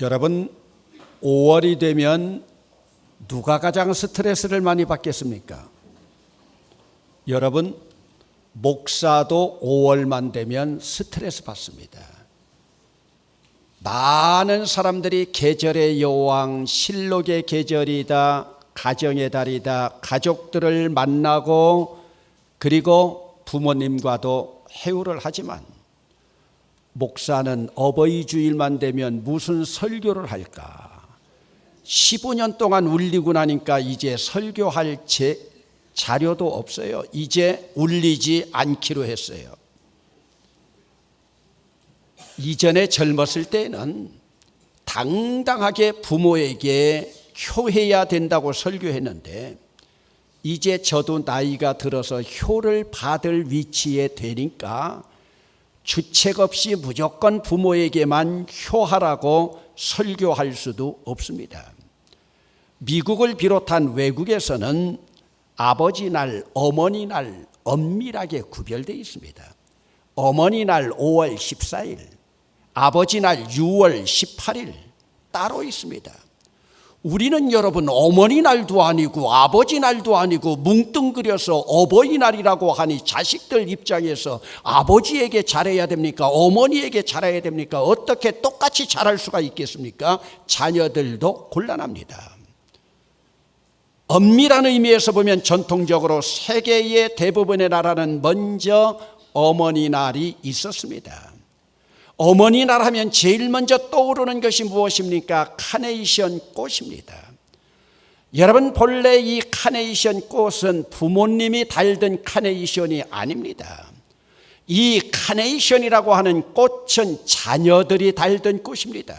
여러분 5월이 되면 누가 가장 스트레스를 많이 받겠습니까? 여러분 목사도 5월만 되면 스트레스 받습니다. 많은 사람들이 계절의 여왕, 실록의 계절이다, 가정의 달이다, 가족들을 만나고 그리고 부모님과도 해우를 하지만 목사는 어버이 주일만 되면 무슨 설교를 할까? 15년 동안 울리고 나니까 이제 설교할 제 자료도 없어요. 이제 울리지 않기로 했어요. 이전에 젊었을 때는 당당하게 부모에게 효해야 된다고 설교했는데 이제 저도 나이가 들어서 효를 받을 위치에 되니까 주책 없이 무조건 부모에게만 효하라고 설교할 수도 없습니다. 미국을 비롯한 외국에서는 아버지 날, 어머니 날 엄밀하게 구별되어 있습니다. 어머니 날 5월 14일, 아버지 날 6월 18일 따로 있습니다. 우리는 여러분 어머니 날도 아니고 아버지 날도 아니고 뭉뚱그려서 어버이날이라고 하니 자식들 입장에서 아버지에게 잘해야 됩니까? 어머니에게 잘해야 됩니까? 어떻게 똑같이 잘할 수가 있겠습니까? 자녀들도 곤란합니다. 엄밀한 의미에서 보면 전통적으로 세계의 대부분의 나라는 먼저 어머니 날이 있었습니다. 어머니 날 하면 제일 먼저 떠오르는 것이 무엇입니까? 카네이션 꽃입니다. 여러분, 본래 이 카네이션 꽃은 부모님이 달던 카네이션이 아닙니다. 이 카네이션이라고 하는 꽃은 자녀들이 달던 꽃입니다.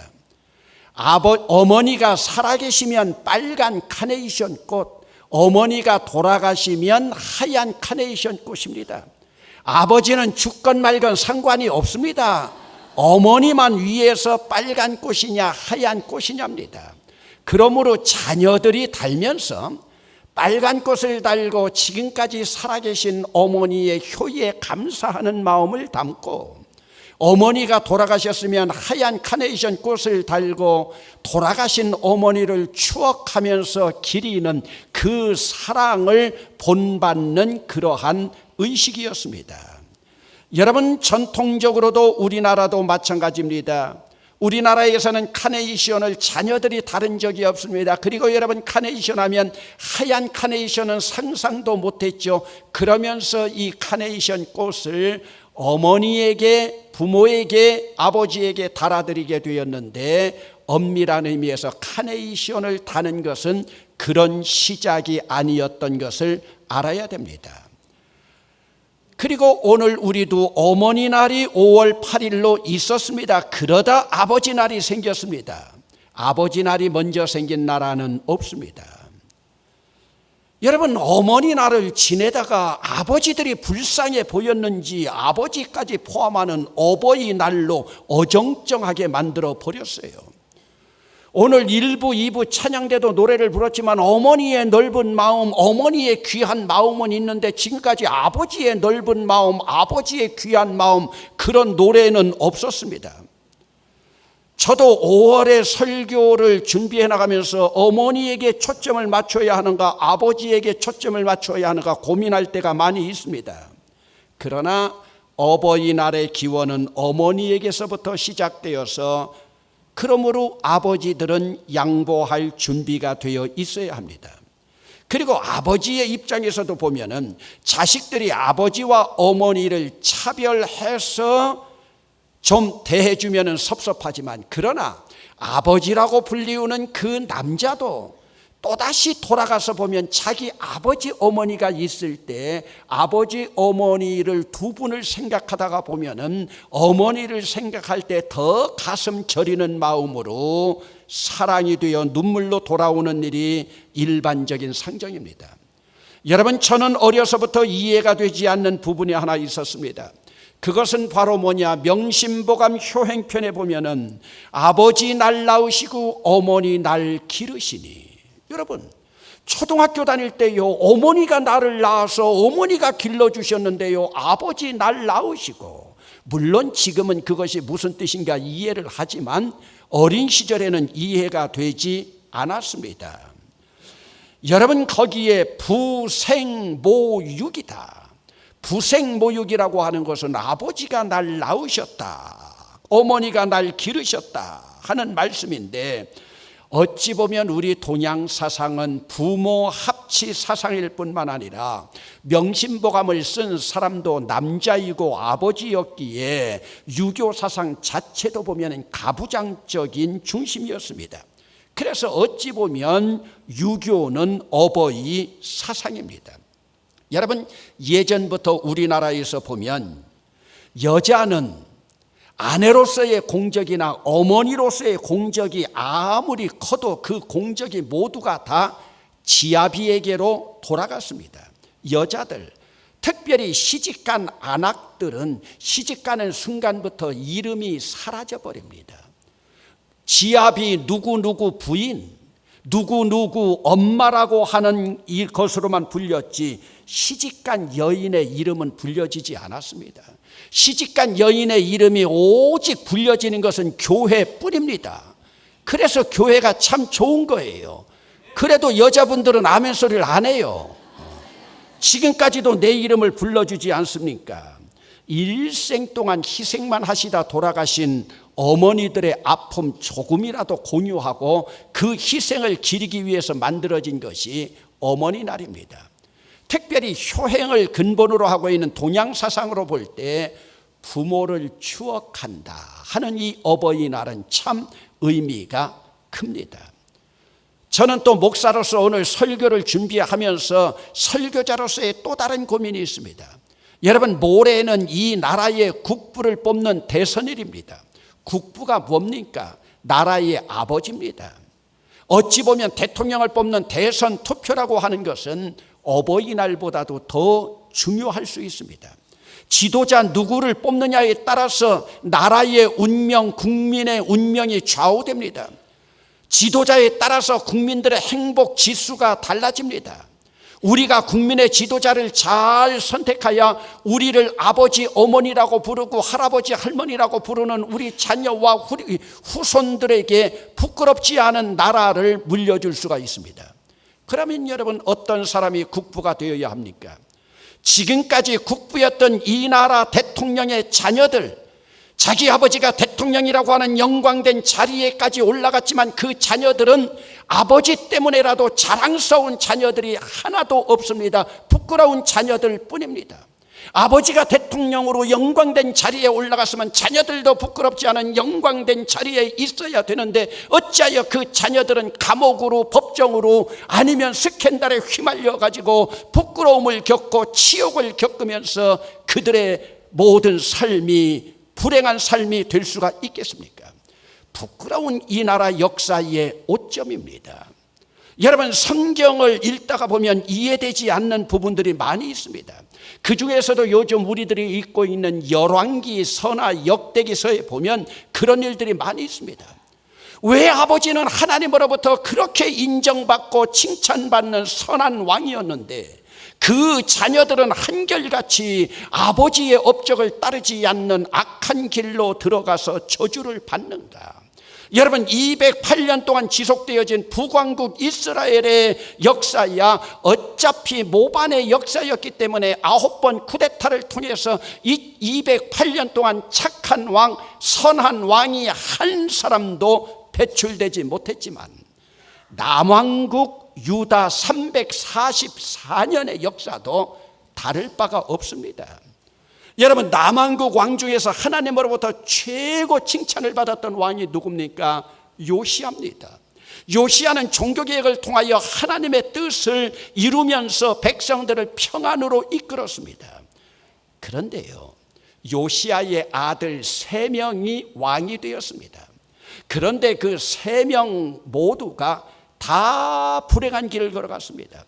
아버, 어머니가 살아계시면 빨간 카네이션 꽃, 어머니가 돌아가시면 하얀 카네이션 꽃입니다. 아버지는 죽건 말건 상관이 없습니다. 어머니만 위에서 빨간 꽃이냐 하얀 꽃이냐입니다. 그러므로 자녀들이 달면서 빨간 꽃을 달고 지금까지 살아계신 어머니의 효에 감사하는 마음을 담고 어머니가 돌아가셨으면 하얀 카네이션 꽃을 달고 돌아가신 어머니를 추억하면서 기리는 그 사랑을 본받는 그러한 의식이었습니다. 여러분 전통적으로도 우리나라도 마찬가지입니다. 우리나라에서는 카네이션을 자녀들이 다른 적이 없습니다. 그리고 여러분 카네이션 하면 하얀 카네이션은 상상도 못했죠. 그러면서 이 카네이션 꽃을 어머니에게 부모에게 아버지에게 달아드리게 되었는데 엄밀한 의미에서 카네이션을 다는 것은 그런 시작이 아니었던 것을 알아야 됩니다. 그리고 오늘 우리도 어머니 날이 5월 8일로 있었습니다. 그러다 아버지 날이 생겼습니다. 아버지 날이 먼저 생긴 나라는 없습니다. 여러분, 어머니 날을 지내다가 아버지들이 불쌍해 보였는지 아버지까지 포함하는 어버이 날로 어정쩡하게 만들어 버렸어요. 오늘 1부, 2부 찬양대도 노래를 불렀지만 어머니의 넓은 마음, 어머니의 귀한 마음은 있는데 지금까지 아버지의 넓은 마음, 아버지의 귀한 마음 그런 노래는 없었습니다. 저도 5월에 설교를 준비해 나가면서 어머니에게 초점을 맞춰야 하는가, 아버지에게 초점을 맞춰야 하는가 고민할 때가 많이 있습니다. 그러나 어버이날의 기원은 어머니에게서부터 시작되어서 그러므로 아버지들은 양보할 준비가 되어 있어야 합니다. 그리고 아버지의 입장에서도 보면은 자식들이 아버지와 어머니를 차별해서 좀 대해주면 섭섭하지만 그러나 아버지라고 불리우는 그 남자도 또다시 돌아가서 보면 자기 아버지 어머니가 있을 때 아버지 어머니를 두 분을 생각하다가 보면은 어머니를 생각할 때 더 가슴 저리는 마음으로 사랑이 되어 눈물로 돌아오는 일이 일반적인 상정입니다. 여러분 저는 어려서부터 이해가 되지 않는 부분이 하나 있었습니다. 그것은 바로 뭐냐 명심보감 효행편에 보면은 아버지 날 낳으시고 어머니 날 기르시니 여러분, 초등학교 다닐 때요, 어머니가 나를 낳아서 어머니가 길러주셨는데요, 아버지 날 낳으시고, 물론 지금은 그것이 무슨 뜻인가 이해를 하지만 어린 시절에는 이해가 되지 않았습니다. 여러분 거기에 부생모육이다. 부생모육이라고 하는 것은 아버지가 날 낳으셨다. 어머니가 날 기르셨다 하는 말씀인데 어찌 보면 우리 동양 사상은 부모 합치 사상일 뿐만 아니라 명심보감을 쓴 사람도 남자이고 아버지였기에 유교 사상 자체도 보면 가부장적인 중심이었습니다. 그래서 어찌 보면 유교는 어버이 사상입니다. 여러분 예전부터 우리나라에서 보면 여자는 아내로서의 공적이나 어머니로서의 공적이 아무리 커도 그 공적이 모두가 다 지아비에게로 돌아갔습니다. 여자들, 특별히 시집간 안악들은 시집가는 순간부터 이름이 사라져 버립니다. 지아비 누구누구 부인, 누구누구 엄마라고 하는 것으로만 불렸지 시집간 여인의 이름은 불려지지 않았습니다. 시집간 여인의 이름이 오직 불려지는 것은 교회 뿐입니다. 그래서 교회가 참 좋은 거예요. 그래도 여자분들은 아멘 소리를 안 해요. 지금까지도 내 이름을 불러주지 않습니까? 일생 동안 희생만 하시다 돌아가신 어머니들의 아픔 조금이라도 공유하고 그 희생을 기리기 위해서 만들어진 것이 어머니 날입니다. 특별히 효행을 근본으로 하고 있는 동양 사상으로 볼 때 부모를 추억한다 하는 이 어버이날은 참 의미가 큽니다. 저는 또 목사로서 오늘 설교를 준비하면서 설교자로서의 또 다른 고민이 있습니다. 여러분 모레는 이 나라의 국부를 뽑는 대선일입니다. 국부가 뭡니까? 나라의 아버지입니다. 어찌 보면 대통령을 뽑는 대선 투표라고 하는 것은 어버이날보다도 더 중요할 수 있습니다. 지도자 누구를 뽑느냐에 따라서 나라의 운명, 국민의 운명이 좌우됩니다. 지도자에 따라서 국민들의 행복 지수가 달라집니다. 우리가 국민의 지도자를 잘 선택하여 우리를 아버지, 어머니라고 부르고 할아버지, 할머니라고 부르는 우리 자녀와 후손들에게 부끄럽지 않은 나라를 물려줄 수가 있습니다. 그러면 여러분 어떤 사람이 국부가 되어야 합니까? 지금까지 국부였던 이 나라 대통령의 자녀들, 자기 아버지가 대통령이라고 하는 영광된 자리에까지 올라갔지만 그 자녀들은 아버지 때문에라도 자랑스러운 자녀들이 하나도 없습니다. 부끄러운 자녀들 뿐입니다. 아버지가 대통령으로 영광된 자리에 올라갔으면 자녀들도 부끄럽지 않은 영광된 자리에 있어야 되는데 어찌하여 그 자녀들은 감옥으로 법정으로 아니면 스캔들에 휘말려 가지고 부끄러움을 겪고 치욕을 겪으면서 그들의 모든 삶이 불행한 삶이 될 수가 있겠습니까? 부끄러운 이 나라 역사의 오점입니다. 여러분 성경을 읽다가 보면 이해되지 않는 부분들이 많이 있습니다. 그 중에서도 요즘 우리들이 읽고 있는 열왕기 서나 역대기서에 보면 그런 일들이 많이 있습니다. 왜 아버지는 하나님으로부터 그렇게 인정받고 칭찬받는 선한 왕이었는데 그 자녀들은 한결같이 아버지의 업적을 따르지 않는 악한 길로 들어가서 저주를 받는가? 여러분 208년 동안 지속되어진 북왕국 이스라엘의 역사야 어차피 모반의 역사였기 때문에 아홉 번 쿠데타를 통해서 이 208년 동안 착한 왕, 선한 왕이 한 사람도 배출되지 못했지만 남왕국 유다 344년의 역사도 다를 바가 없습니다. 여러분 남한국 왕 중에서 하나님으로부터 최고 칭찬을 받았던 왕이 누굽니까? 요시아입니다. 요시아는 종교개혁을 통하여 하나님의 뜻을 이루면서 백성들을 평안으로 이끌었습니다. 그런데요, 요시아의 아들 세 명이 왕이 되었습니다. 그런데 그 세 명 모두가 다 불행한 길을 걸어갔습니다.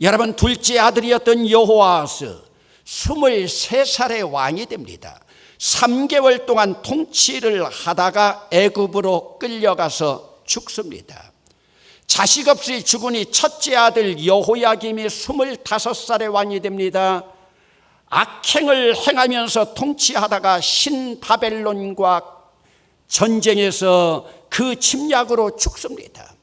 여러분 둘째 아들이었던 여호아스 23살의 왕이 됩니다. 3개월 동안 통치를 하다가 애굽으로 끌려가서 죽습니다. 자식 없이 죽으니 첫째 아들 여호야김이 25살의 왕이 됩니다. 악행을 행하면서 통치하다가 신바벨론과 전쟁에서 그 침략으로 죽습니다.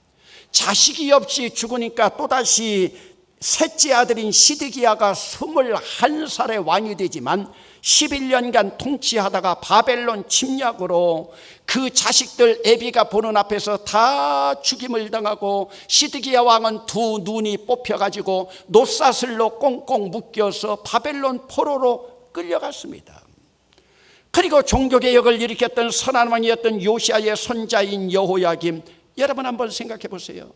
자식이 없이 죽으니까 또다시 셋째 아들인 시드기야가 21살의 왕이 되지만 11년간 통치하다가 바벨론 침략으로 그 자식들 에비가 보는 앞에서 다 죽임을 당하고 시드기야 왕은 두 눈이 뽑혀가지고 노사슬로 꽁꽁 묶여서 바벨론 포로로 끌려갔습니다. 그리고 종교개혁을 일으켰던 선한 왕이었던 요시아의 손자인 여호야김 여러분 한번 생각해 보세요.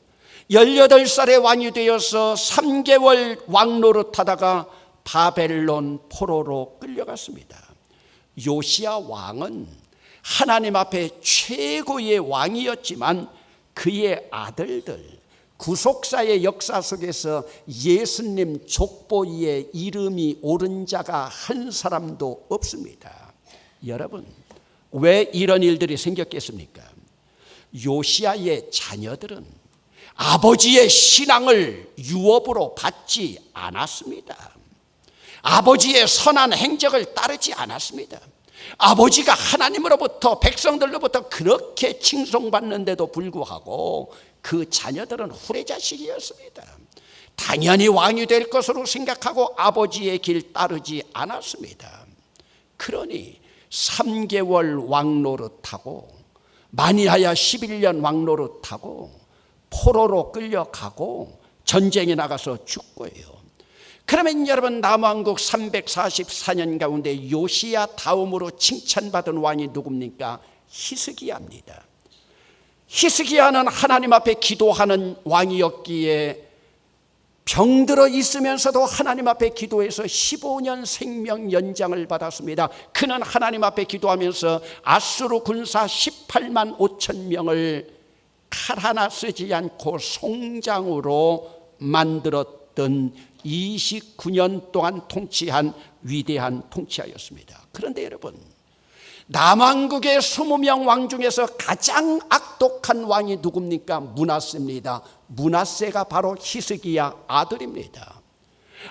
18살의 왕이 되어서 3개월 왕노릇하다가 바벨론 포로로 끌려갔습니다. 요시아 왕은 하나님 앞에 최고의 왕이었지만 그의 아들들 구속사의 역사 속에서 예수님 족보에 이름이 오른 자가 한 사람도 없습니다. 여러분, 왜 이런 일들이 생겼겠습니까? 요시아의 자녀들은 아버지의 신앙을 유업으로 받지 않았습니다. 아버지의 선한 행적을 따르지 않았습니다. 아버지가 하나님으로부터 백성들로부터 그렇게 칭송받는데도 불구하고 그 자녀들은 후레자식이었습니다. 당연히 왕이 될 것으로 생각하고 아버지의 길 따르지 않았습니다. 그러니 3개월 왕노릇하고 마니하야 11년 왕노릇하고 포로로 끌려가고 전쟁에 나가서 죽고요. 그러면 여러분 남왕국 344년 가운데 요시야 다음으로 칭찬받은 왕이 누굽니까? 히스기야입니다. 히스기야는 하나님 앞에 기도하는 왕이었기에 병들어 있으면서도 하나님 앞에 기도해서 15년 생명 연장을 받았습니다. 그는 하나님 앞에 기도하면서 아수르 군사 18만 5천 명을 칼 하나 쓰지 않고 송장으로 만들었던 29년 동안 통치한 위대한 통치하였습니다. 그런데 여러분, 남왕국의 20명 왕 중에서 가장 악독한 왕이 누굽니까? 문하세입니다. 문하세가 바로 히스기야 아들입니다.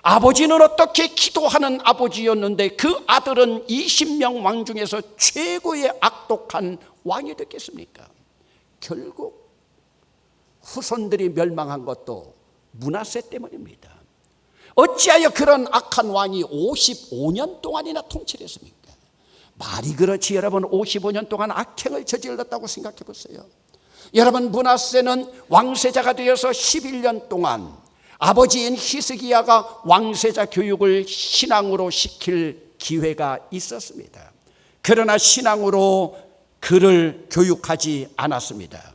아버지는 어떻게 기도하는 아버지였는데 그 아들은 20명 왕 중에서 최고의 악독한 왕이 됐겠습니까? 결국 후손들이 멸망한 것도 문하세 때문입니다. 어찌하여 그런 악한 왕이 55년 동안이나 통치를 했습니까? 말이 그렇지 여러분 55년 동안 악행을 저질렀다고 생각해 보세요. 여러분 문하세는 왕세자가 되어서 11년 동안 아버지인 히스기야가 왕세자 교육을 신앙으로 시킬 기회가 있었습니다. 그러나 신앙으로 그를 교육하지 않았습니다.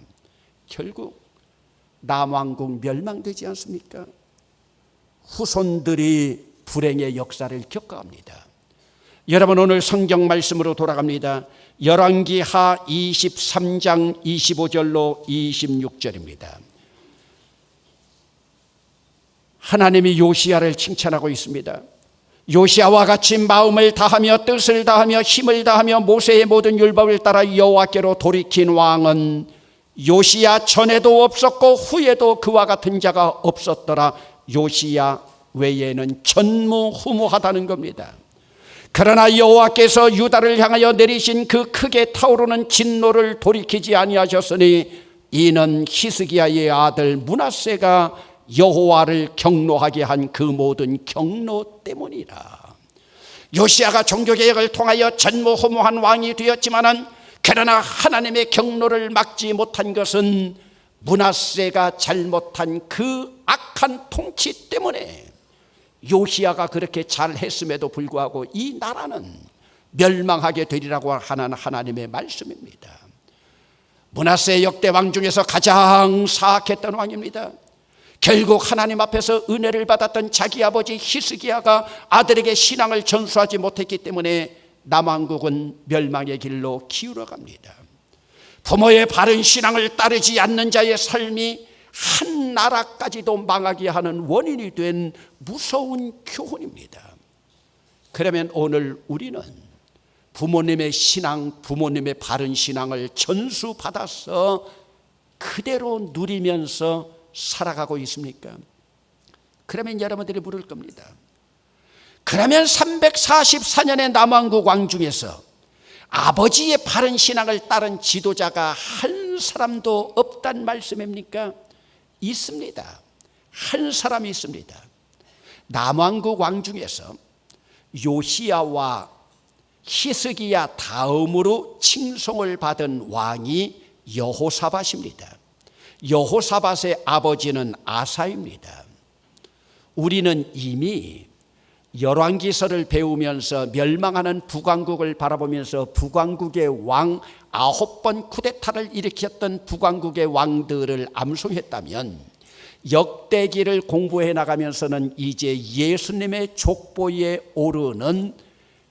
결국 남왕국 멸망되지 않습니까? 후손들이 불행의 역사를 겪어갑니다. 여러분 오늘 성경 말씀으로 돌아갑니다. 열왕기하 23장 25절로 26절입니다. 하나님이 요시아를 칭찬하고 있습니다. 요시아와 같이 마음을 다하며 뜻을 다하며 힘을 다하며 모세의 모든 율법을 따라 여호와께로 돌이킨 왕은 요시야 전에도 없었고 후에도 그와 같은 자가 없었더라. 요시야 외에는 전무후무하다는 겁니다. 그러나 여호와께서 유다를 향하여 내리신 그 크게 타오르는 진노를 돌이키지 아니하셨으니 이는 히스기야의 아들 문하세가 여호와를 경노하게 한 그 모든 경노 때문이라. 요시아가 종교 개혁을 통하여 전무후무한 왕이 되었지만은 그러나 하나님의 경로를 막지 못한 것은 문하세가 잘못한 그 악한 통치 때문에 요시아가 그렇게 잘했음에도 불구하고 이 나라는 멸망하게 되리라고 하는 하나님의 말씀입니다. 문하세 역대 왕 중에서 가장 사악했던 왕입니다. 결국 하나님 앞에서 은혜를 받았던 자기 아버지 히스기야가 아들에게 신앙을 전수하지 못했기 때문에 남왕국은 멸망의 길로 기울어 갑니다. 부모의 바른 신앙을 따르지 않는 자의 삶이 한 나라까지도 망하게 하는 원인이 된 무서운 교훈입니다. 그러면 오늘 우리는 부모님의 신앙, 부모님의 바른 신앙을 전수받아서 그대로 누리면서 살아가고 있습니까? 그러면 여러분들이 물을 겁니다. 그러면 344년의 남왕국 왕중에서 아버지의 바른 신앙을 따른 지도자가 한 사람도 없단 말씀입니까? 있습니다. 한 사람이 있습니다. 남왕국 왕중에서 요시야와 히스기야 다음으로 칭송을 받은 왕이 여호사밧입니다. 여호사밧의 아버지는 아사입니다. 우리는 이미 열왕기서를 배우면서 멸망하는 북왕국을 바라보면서 북왕국의 왕 아홉 번 쿠데타를 일으켰던 북왕국의 왕들을 암송했다면 역대기를 공부해 나가면서는 이제 예수님의 족보에 오르는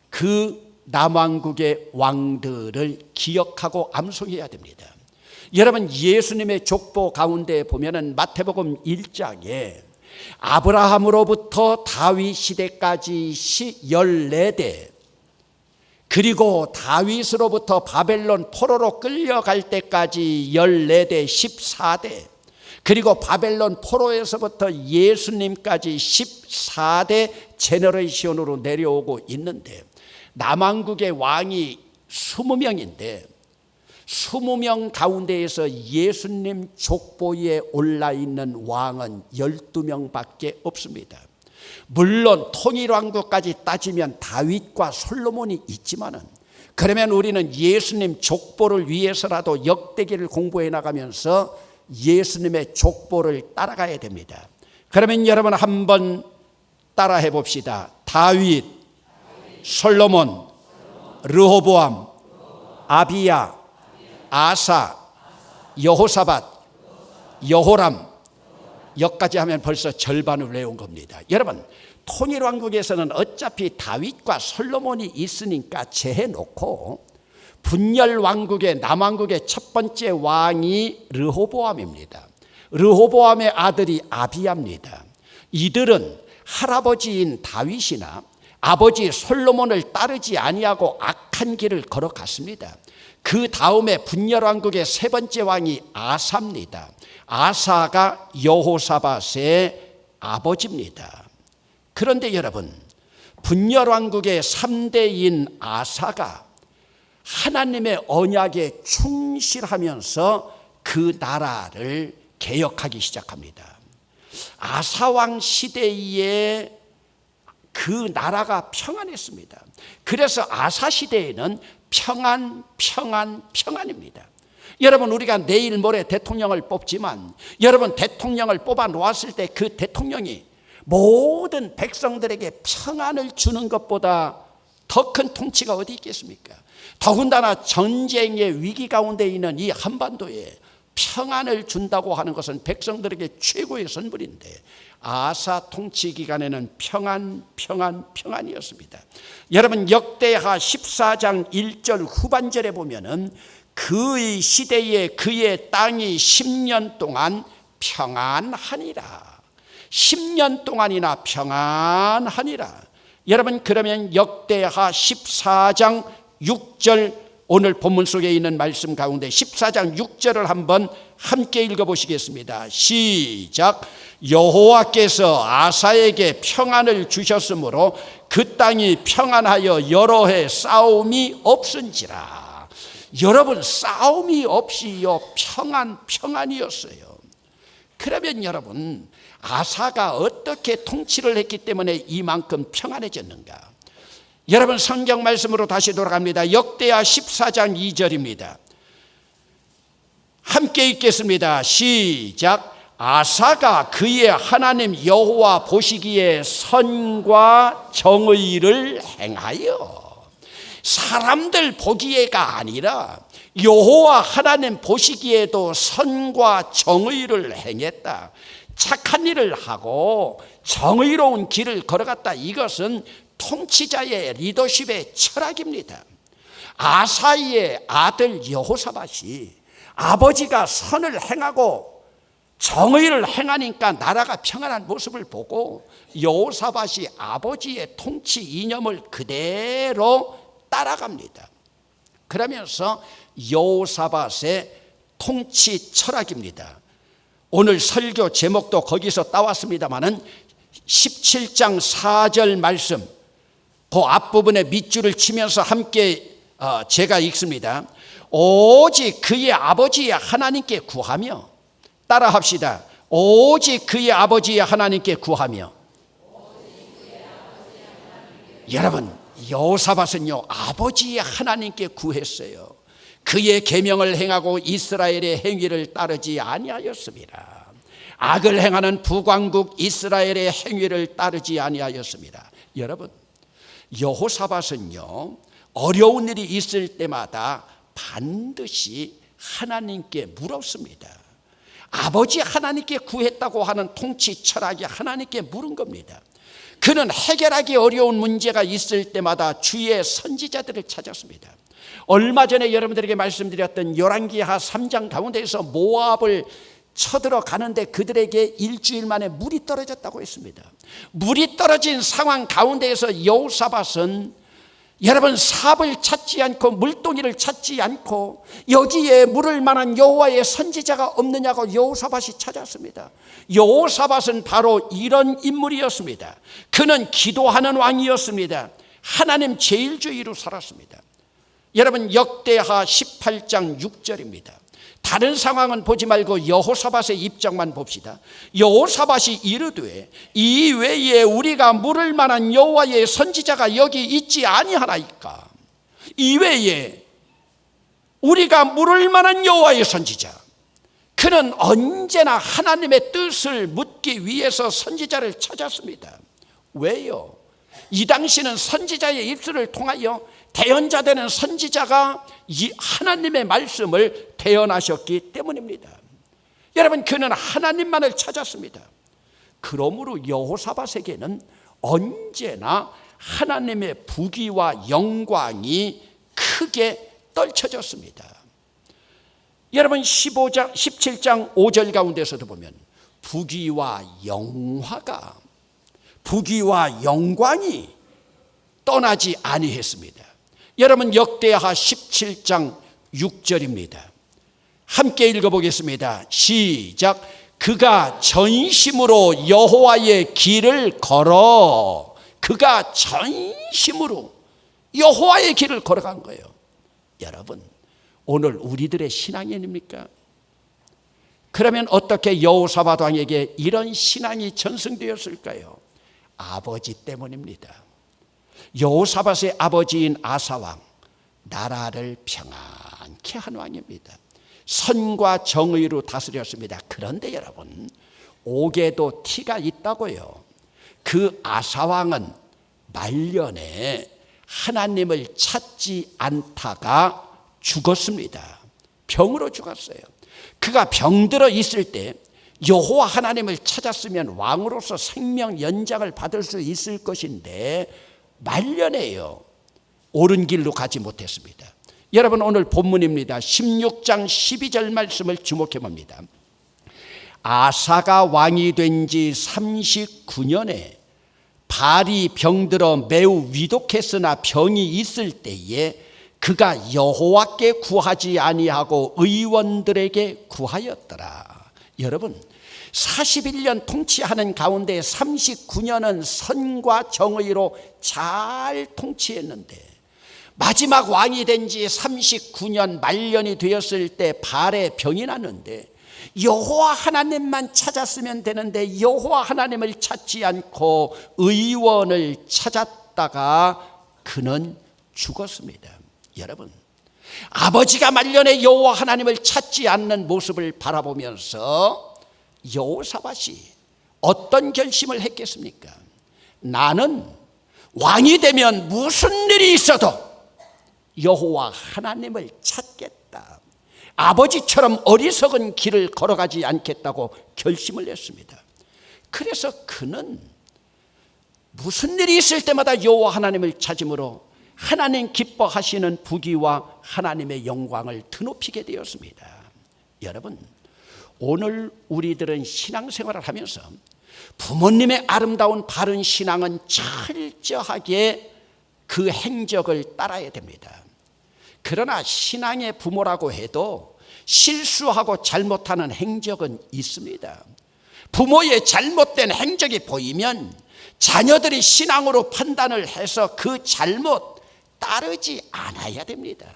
그 남왕국의 왕들을 기억하고 암송해야 됩니다. 여러분 예수님의 족보 가운데 보면은 마태복음 1장에 아브라함으로부터 다윗 시대까지 14대 그리고 다윗으로부터 바벨론 포로로 끌려갈 때까지 14대 14대 그리고 바벨론 포로에서부터 예수님까지 14대 제너레이션으로 내려오고 있는데 남왕국의 왕이 20명인데 20명 가운데에서 예수님 족보에 올라 있는 왕은 12명밖에 없습니다. 물론 통일 왕국까지 따지면 다윗과 솔로몬이 있지만은 그러면 우리는 예수님 족보를 위해서라도 역대기를 공부해 나가면서 예수님의 족보를 따라가야 됩니다. 그러면 여러분 한번 따라해 봅시다. 다윗, 솔로몬, 르호보암, 아비야, 아사, 여호사밧, 여호람, 여기까지 하면 벌써 절반을 외운 겁니다. 여러분, 통일 왕국에서는 어차피 다윗과 솔로몬이 있으니까 제해 놓고 분열 왕국의 남왕국의 첫 번째 왕이 르호보암입니다. 르호보암의 아들이 아비야입니다. 이들은 할아버지인 다윗이나 아버지 솔로몬을 따르지 아니하고 악한 길을 걸어갔습니다. 그 다음에 분열왕국의 세 번째 왕이 아사입니다. 아사가 여호사밧의 아버지입니다. 그런데 여러분, 분열왕국의 3대인 아사가 하나님의 언약에 충실하면서 그 나라를 개혁하기 시작합니다. 아사왕 시대에 그 나라가 평안했습니다. 그래서 아사 시대에는 평안, 평안, 평안입니다. 여러분 우리가 내일 모레 대통령을 뽑지만 여러분 대통령을 뽑아 놓았을 때 그 대통령이 모든 백성들에게 평안을 주는 것보다 더 큰 통치가 어디 있겠습니까? 더군다나 전쟁의 위기 가운데 있는 이 한반도에 평안을 준다고 하는 것은 백성들에게 최고의 선물인데 아사 통치 기간에는 평안, 평안, 평안이었습니다. 여러분 역대하 14장 1절 후반절에 보면은 그의 시대에 그의 땅이 10년 동안 평안하니라. 10년 동안이나 평안하니라. 여러분 그러면 역대하 14장 6절 오늘 본문 속에 있는 말씀 가운데 14장 6절을 한번 함께 읽어 보시겠습니다. 시작. 여호와께서 아사에게 평안을 주셨으므로 그 땅이 평안하여 여러 해 싸움이 없은지라. 여러분 싸움이 없이요 평안 평안이었어요. 그러면 여러분 아사가 어떻게 통치를 했기 때문에 이만큼 평안해졌는가? 여러분 성경 말씀으로 다시 돌아갑니다. 역대하 14장 2절입니다. 함께 읽겠습니다. 시작. 아사가 그의 하나님 여호와 보시기에 선과 정의를 행하여 사람들 보기에가 아니라 여호와 하나님 보시기에도 선과 정의를 행했다. 착한 일을 하고 정의로운 길을 걸어갔다. 이것은 통치자의 리더십의 철학입니다. 아사이의 아들 여호사밭이 아버지가 선을 행하고 정의를 행하니까 나라가 평안한 모습을 보고 여호사밭이 아버지의 통치 이념을 그대로 따라갑니다. 그러면서 여호사밭의 통치 철학입니다. 오늘 설교 제목도 거기서 따왔습니다만은 17장 4절 말씀 그 앞부분에 밑줄을 치면서 함께 어, 제가 읽습니다. 오직 그의 아버지 하나님께 구하며 따라 합시다. 오직 그의 아버지 하나님께 구하며 여러분 여호사밧은요 아버지 하나님께 구했어요. 그의 계명을 행하고 이스라엘의 행위를 따르지 아니하였습니다. 악을 행하는 북왕국 이스라엘의 행위를 따르지 아니하였습니다. 여러분 여호사밧은요 어려운 일이 있을 때마다 반드시 하나님께 물었습니다. 아버지 하나님께 구했다고 하는 통치 철학이 하나님께 물은 겁니다. 그는 해결하기 어려운 문제가 있을 때마다 주의 선지자들을 찾았습니다. 얼마 전에 여러분들에게 말씀드렸던 열왕기하 3장 가운데에서 모압을 쳐들어 가는데 그들에게 일주일 만에 물이 떨어졌다고 했습니다. 물이 떨어진 상황 가운데에서 여호사밧은 여러분 삽을 찾지 않고 물동이를 찾지 않고 여기에 물을 만한 여호와의 선지자가 없느냐고 여호사밧이 찾았습니다. 여호사밧은 바로 이런 인물이었습니다. 그는 기도하는 왕이었습니다. 하나님 제일주의로 살았습니다. 여러분 역대하 18장 6절입니다. 다른 상황은 보지 말고 여호사밧의 입장만 봅시다. 여호사밧이 이르되 이 외에 우리가 물을 만한 여호와의 선지자가 여기 있지 아니하나이까. 이 외에 우리가 물을 만한 여호와의 선지자. 그는 언제나 하나님의 뜻을 묻기 위해서 선지자를 찾았습니다. 왜요? 이 당시는 선지자의 입술을 통하여 대언자되는 선지자가 하나님의 말씀을 대언하셨기 때문입니다. 여러분 그는 하나님만을 찾았습니다. 그러므로 여호사밧에게는 언제나 하나님의 부귀와 영광이 크게 떨쳐졌습니다. 여러분 15장 17장 5절 가운데서도 보면 부귀와 영화가 부귀와 영광이 떠나지 아니했습니다. 여러분 역대하 17장 6절입니다. 함께 읽어보겠습니다. 시작. 그가 전심으로 여호와의 길을 걸어 그가 전심으로 여호와의 길을 걸어간 거예요. 여러분 오늘 우리들의 신앙인입니까? 그러면 어떻게 여호사밧 왕에게 이런 신앙이 전승되었을까요? 아버지 때문입니다. 여호사밧의 아버지인 아사왕 나라를 평안케 한 왕입니다. 선과 정의로 다스렸습니다. 그런데 여러분 옥에도 티가 있다고요. 그 아사왕은 말년에 하나님을 찾지 않다가 죽었습니다. 병으로 죽었어요. 그가 병들어 있을 때 여호와 하나님을 찾았으면 왕으로서 생명 연장을 받을 수 있을 것인데 말년에요. 옳은 길로 가지 못했습니다. 여러분 오늘 본문입니다. 16장 12절 말씀을 주목해 봅니다. 아사가 왕이 된 지 39년에 발이 병들어 매우 위독했으나 병이 있을 때에 그가 여호와께 구하지 아니하고 의원들에게 구하였더라. 여러분 41년 통치하는 가운데 39년은 선과 정의로 잘 통치했는데 마지막 왕이 된 지 39년 말년이 되었을 때 발에 병이 났는데 여호와 하나님만 찾았으면 되는데 여호와 하나님을 찾지 않고 의원을 찾았다가 그는 죽었습니다. 여러분 아버지가 말년에 여호와 하나님을 찾지 않는 모습을 바라보면서 여호사밧이 어떤 결심을 했겠습니까? 나는 왕이 되면 무슨 일이 있어도 여호와 하나님을 찾겠다. 아버지처럼 어리석은 길을 걸어가지 않겠다고 결심을 했습니다. 그래서 그는 무슨 일이 있을 때마다 여호와 하나님을 찾음으로 하나님 기뻐하시는 부귀와 하나님의 영광을 드높이게 되었습니다. 여러분 오늘 우리들은 신앙생활을 하면서 부모님의 아름다운 바른 신앙은 철저하게 그 행적을 따라야 됩니다. 그러나 신앙의 부모라고 해도 실수하고 잘못하는 행적은 있습니다. 부모의 잘못된 행적이 보이면 자녀들이 신앙으로 판단을 해서 그 잘못 따르지 않아야 됩니다.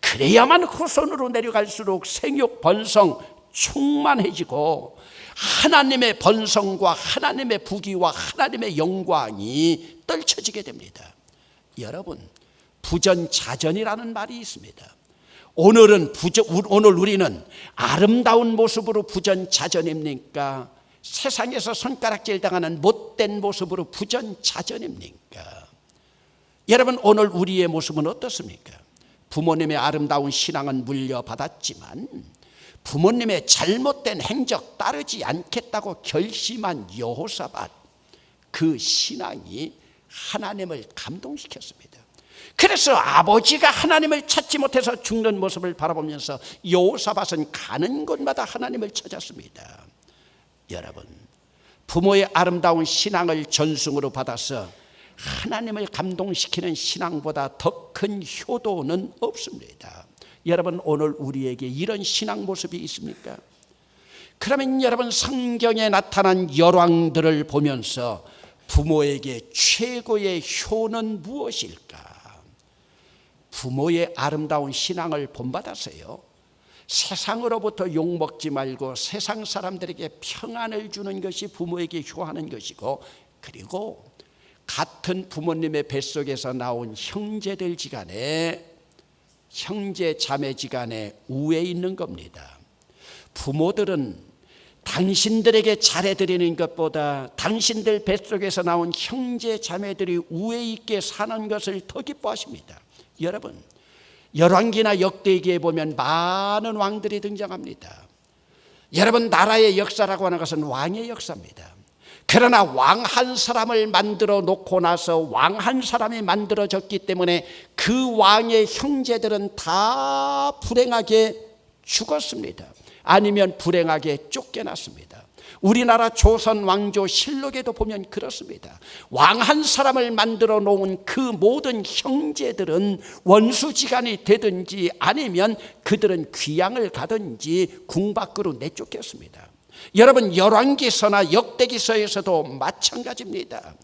그래야만 후손으로 내려갈수록 생육 번성 충만해지고 하나님의 번성과 하나님의 부귀와 하나님의 영광이 떨쳐지게 됩니다. 여러분, 부전자전이라는 말이 있습니다. 오늘은 부전, 오늘 우리는 아름다운 모습으로 부전자전입니까? 세상에서 손가락질 당하는 못된 모습으로 부전자전입니까? 여러분 오늘 우리의 모습은 어떻습니까? 부모님의 아름다운 신앙은 물려받았지만 부모님의 잘못된 행적 따르지 않겠다고 결심한 여호사밧 그 신앙이 하나님을 감동시켰습니다. 그래서 아버지가 하나님을 찾지 못해서 죽는 모습을 바라보면서 여호사밧은 가는 곳마다 하나님을 찾았습니다. 여러분, 부모의 아름다운 신앙을 전승으로 받아서 하나님을 감동시키는 신앙보다 더 큰 효도는 없습니다. 여러분, 오늘 우리에게 이런 신앙 모습이 있습니까? 그러면 여러분 성경에 나타난 열왕들을 보면서 부모에게 최고의 효는 무엇일까? 부모의 아름다운 신앙을 본받아서요. 세상으로부터 욕먹지 말고 세상 사람들에게 평안을 주는 것이 부모에게 효하는 것이고 그리고 같은 부모님의 뱃속에서 나온 형제들 지간에 형제 자매 지간에 우애 있는 겁니다. 부모들은 당신들에게 잘해드리는 것보다 당신들 뱃속에서 나온 형제 자매들이 우애 있게 사는 것을 더 기뻐하십니다. 여러분, 열왕기나 역대기에 보면 많은 왕들이 등장합니다. 여러분, 나라의 역사라고 하는 것은 왕의 역사입니다. 그러나 왕 한 사람을 만들어 놓고 나서 왕 한 사람이 만들어졌기 때문에 그 왕의 형제들은 다 불행하게 죽었습니다. 아니면 불행하게 쫓겨났습니다. 우리나라 조선 왕조 실록에도 보면 그렇습니다. 왕 한 사람을 만들어 놓은 그 모든 형제들은 원수지간이 되든지 아니면 그들은 귀양을 가든지 궁 밖으로 내쫓겼습니다. 여러분 열왕기서나 역대기서에서도 마찬가지입니다.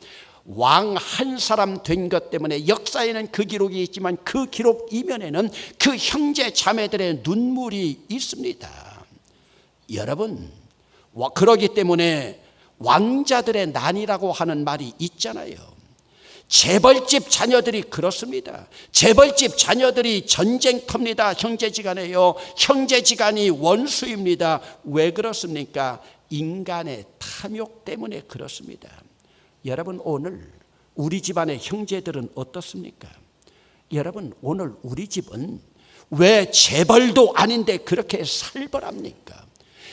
왕 한 사람 된 것 때문에 역사에는 그 기록이 있지만 그 기록 이면에는 그 형제 자매들의 눈물이 있습니다. 여러분 그러기 때문에 왕자들의 난이라고 하는 말이 있잖아요. 재벌집 자녀들이 그렇습니다. 재벌집 자녀들이 전쟁터입니다. 형제지간에요. 형제지간이 원수입니다. 왜 그렇습니까? 인간의 탐욕 때문에 그렇습니다. 여러분 오늘 우리 집안의 형제들은 어떻습니까? 여러분 오늘 우리 집은 왜 재벌도 아닌데 그렇게 살벌합니까?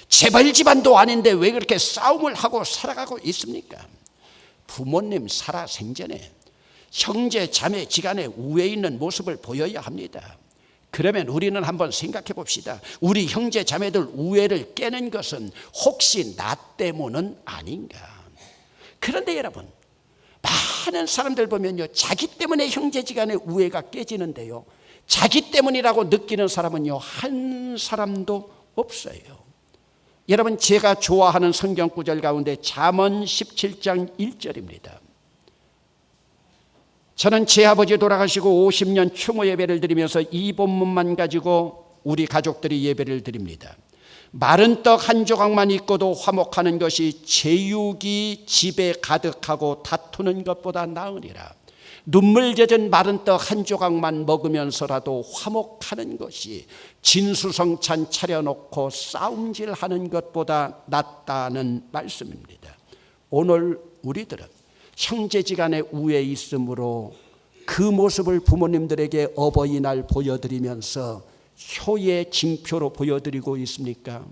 재벌 집안도 아닌데 왜 그렇게 싸움을 하고 살아가고 있습니까? 부모님 살아 생전에 형제 자매 지간에 우애 있는 모습을 보여야 합니다. 그러면 우리는 한번 생각해 봅시다. 우리 형제 자매들 우애를 깨는 것은 혹시 나 때문은 아닌가? 그런데 여러분, 많은 사람들 보면요, 자기 때문에 형제 지간의 우애가 깨지는데요, 자기 때문이라고 느끼는 사람은요 한 사람도 없어요. 여러분 제가 좋아하는 성경 구절 가운데 잠언 17장 1절입니다. 저는 제 아버지 돌아가시고 50년 추모 예배를 드리면서 이 본문만 가지고 우리 가족들이 예배를 드립니다. 마른 떡 한 조각만 있고도 화목하는 것이 제육이 집에 가득하고 다투는 것보다 나으니라. 눈물 젖은 마른 떡 한 조각만 먹으면서라도 화목하는 것이 진수성찬 차려놓고 싸움질하는 것보다 낫다는 말씀입니다. 오늘 우리들은 형제지간의 우애 있으므로 그 모습을 부모님들에게 어버이날 보여드리면서 효의 징표로 보여드리고 있습니까?